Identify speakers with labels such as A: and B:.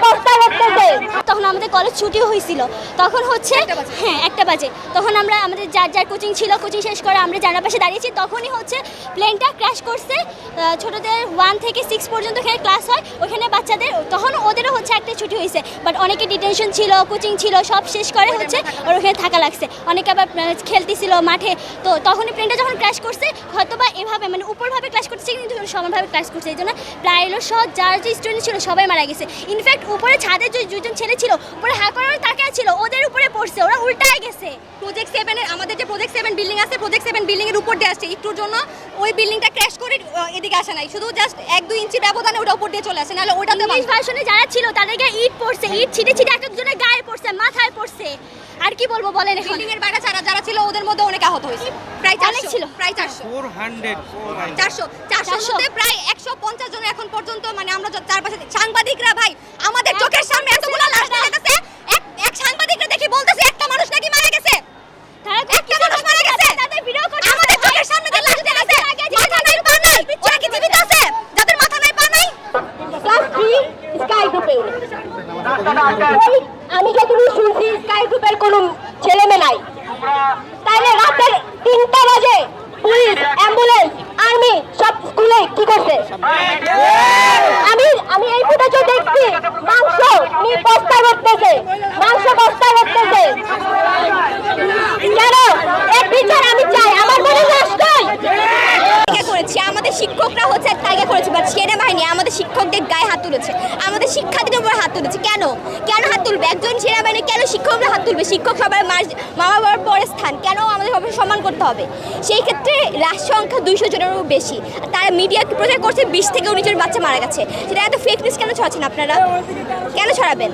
A: mortal. ছুটি হয়েছিল। তখন হচ্ছে হ্যাঁ একটা বাজে। তখন আমরা আমাদের যার যার কোচিং ছিল কোচিং শেষ করে আমরা জানার পাশে দাঁড়িয়েছি। তখনই হচ্ছে প্লেনটা ক্র্যাশ করছে। ছোটদের ওয়ান থেকে সিক্স পর্যন্ত এখানে ক্লাস হয়। ওখানে বাচ্চাদের তখন ওদেরও হচ্ছে একটা ছুটি হয়েছে। বাট অনেকে ডিটেনশন ছিল কোচিং ছিল সব শেষ করে হচ্ছে ওর ওখানে থাকা লাগছে। অনেকে আবার খেলতেছিল মাঠে। তো তখনই প্লেনটা যখন ক্র্যাশ করছে হয়তো বা এভাবে মানে উপরভাবে ক্লাস করছে কিন্তু সমানভাবে ক্লাস করছে। এই জন্য প্রায় সব যার যে স্টুডেন্ট ছিল সবাই মারা গেছে। ইনফ্যাক্ট উপরে ছাদে যে দুজন ছেলে ছিল উপরে হা করার তাকায় ছিল ওদের উপরে পড়ছে ওরা উল্টায় গেছে।
B: প্রজেক্ট সেভেনের আমাদের যে প্রজেক্ট সেভেন বিল্ডিং আছে প্রজেক্ট সেভেন বিল্ডিং এর উপর দিয়ে আসছে। একটুর জন্য ওই বিল্ডিংটা ক্র্যাশ করে এদিকে আসে নাই। শুধু জাস্ট এক দুই ইঞ্চি ব্যবধানে ওটা উপর দিয়ে চলে আসে নাহলে ওটাতে
A: ভার্সনে যারা ছিল তাদেরকে ইট পড়ছে ইট ছিটে ছিটে এক একজনের গায়ে পড়ছে মাথায় পড়ছে। আর কি বলব বলেন এখন?
B: বিল্ডিং এর বাইরে যারা যারা ছিল ওদের মধ্যে অনেক আহত হয়েছে। প্রায়
A: অনেক
B: চারশো
A: ছিল।
B: প্রায় চারশো।
C: ফোর হান্ড্রেড
B: চারশো। চারশোর
A: 400
B: মধ্যে প্রায় একশো পঞ্চাশ জন এখন পর্যন্ত মানে আমরা চারপাশে সাংবাদিকরা ভাই আমাদের চোখের সামনে এতগুলো লাশ দেখা গেছে এক এক সাংবাদিকরা দেখি বলতেছে একটা মানুষ নাকি মারা গেছে
A: তারা তো
B: একটা মানুষ মারা গেছে
A: তাদের ভিডিও করছে
B: আমাদের চোখের সামনে যে লাশ দেখা গেছে মাথা নাই পা নাই ওরা কি জীবিত আছে যাদের মাথা নাই পা নাই
D: ক্লাস থ্রি স্কাই গ্রুপে আমি যতদূর শুনছি স্কাই গ্রুপের কোনো ছেলে মেয়ে নাই। তাইলে রাতের তিনটা বাজে পুলিশ, অ্যাম্বুলেন্স, আর্মি সব স্কুলে কি করছে? আমি আমি এই ফুটেজে দেখছি, মাংস নি বস্তা করতেছে মাংস বস্তা করতেছে কেন? এক টিচার আমি চাই, আমার মনে নষ্ট
B: তালিকা করেছি? আমাদের শিক্ষকরা হচ্ছে করেছে বাট সেনাবাহিনী আমাদের শিক্ষকদের গায়ে হাত তুলেছে। আমাদের শিক্ষার্থীদের উপর হাত তুলেছে। কেন? কেন হাত তুলবে? একজন সেনাবাহিনী কেন শিক্ষকরা হাত তুলবে? শিক্ষক সবার মা বাবার পরে স্থান। কেন আমাদের সবাই সম্মান করতে হবে? সেই ক্ষেত্রে রাশ সংখ্যা দুইশো জনেরও বেশি। তারা মিডিয়া প্রচার করছে, বিশ থেকে উনিশ জন বাচ্চা মারা গেছে। সেটা এত ফেক নিউজ কেন ছড়াচ্ছেন আপনারা? কেন ছড়াবেন?